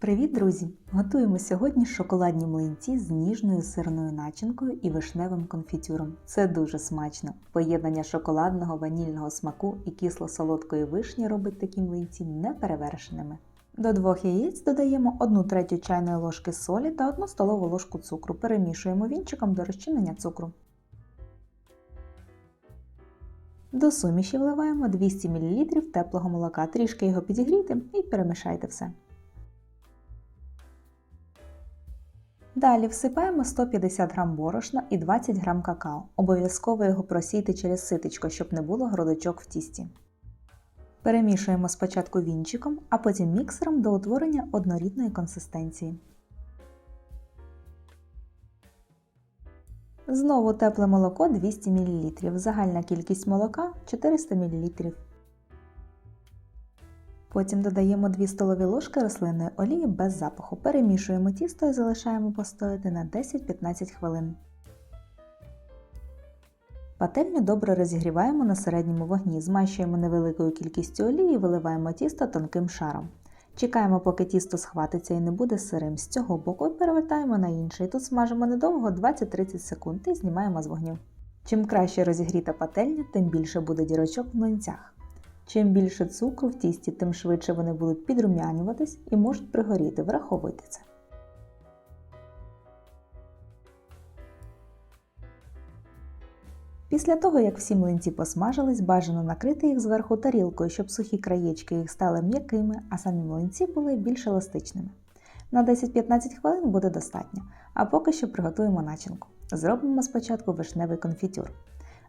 Привіт, друзі! Готуємо сьогодні шоколадні млинці з ніжною сирною начинкою і вишневим конфітюром. Це дуже смачно. Поєднання шоколадного ванільного смаку і кисло-солодкої вишні робить такі млинці неперевершеними. До двох яєць додаємо 1 третю чайної ложки солі та 1 столову ложку цукру. Перемішуємо вінчиком до розчинення цукру. До суміші вливаємо 200 мл теплого молока, трішки його підігрійте і перемішайте все. Далі всипаємо 150 г борошна і 20 г какао. Обов'язково його просійте через ситечко, щоб не було грудочок в тісті. Перемішуємо спочатку вінчиком, а потім міксером до утворення однорідної консистенції. Знову тепле молоко 200 мл. Загальна кількість молока 400 мл. Потім додаємо 2 столові ложки рослинної олії без запаху. Перемішуємо тісто і залишаємо постояти на 10-15 хвилин. Пательню добре розігріваємо на середньому вогні, змащуємо невеликою кількістю олії і виливаємо тісто тонким шаром. Чекаємо, поки тісто схватиться і не буде сирим з цього боку і перевертаємо на інший. Тут смажимо недовго 20-30 секунд і знімаємо з вогню. Чим краще розігріта пательня, тим більше буде дірочок в млинцях. Чим більше цукру в тісті, тим швидше вони будуть підрумянюватись і можуть пригоріти, враховуйте це. Після того, як всі млинці посмажились, бажано накрити їх зверху тарілкою, щоб сухі краєчки їх стали м'якими, а самі млинці були більш еластичними. На 10-15 хвилин буде достатньо, а поки що приготуємо начинку. Зробимо спочатку вишневий конфітюр.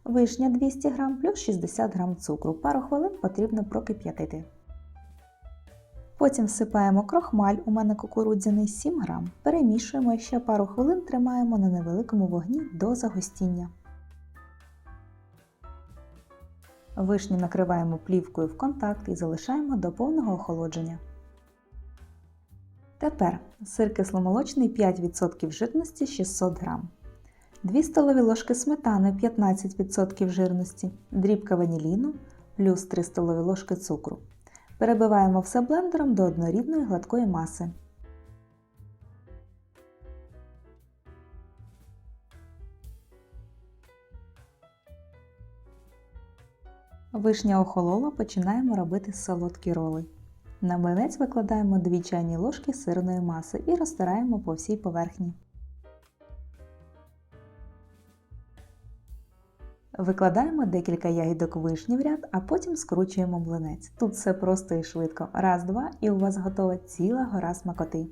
Вишня 200 г плюс 60 г цукру. Пару хвилин потрібно прокип'ятити. Потім всипаємо крохмаль, у мене кукурудзяний 7 г. Перемішуємо і ще пару хвилин тримаємо на невеликому вогні до загустіння. Вишню накриваємо плівкою в контакт і залишаємо до повного охолодження. Тепер сир кисломолочний 5% жирності 600 г. 2 столові ложки сметани 15% жирності, дрібка ваніліну плюс 3 столові ложки цукру. Перебиваємо все блендером до однорідної гладкої маси. Вишня охолола, починаємо робити солодкі роли. На млинець викладаємо 2 чайні ложки сирної маси і розтираємо по всій поверхні. Викладаємо декілька ягідок вишні в ряд, а потім скручуємо млинець. Тут все просто і швидко. Раз, два, і у вас готова ціла гора смакоти.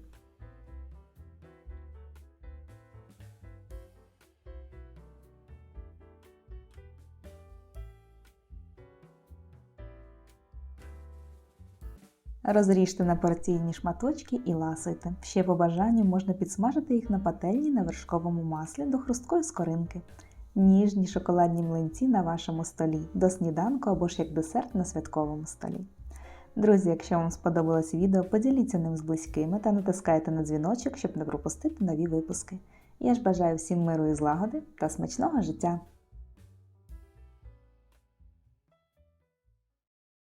Розріжте на порційні шматочки і ласуйте. Ще по бажанню можна підсмажити їх на пательні на вершковому маслі до хрусткої скоринки. Ніжні шоколадні млинці на вашому столі, до сніданку або ж як десерт на святковому столі. Друзі, якщо вам сподобалось відео, поділіться ним з близькими та натискайте на дзвіночок, щоб не пропустити нові випуски. Я ж бажаю всім миру і злагоди та смачного життя!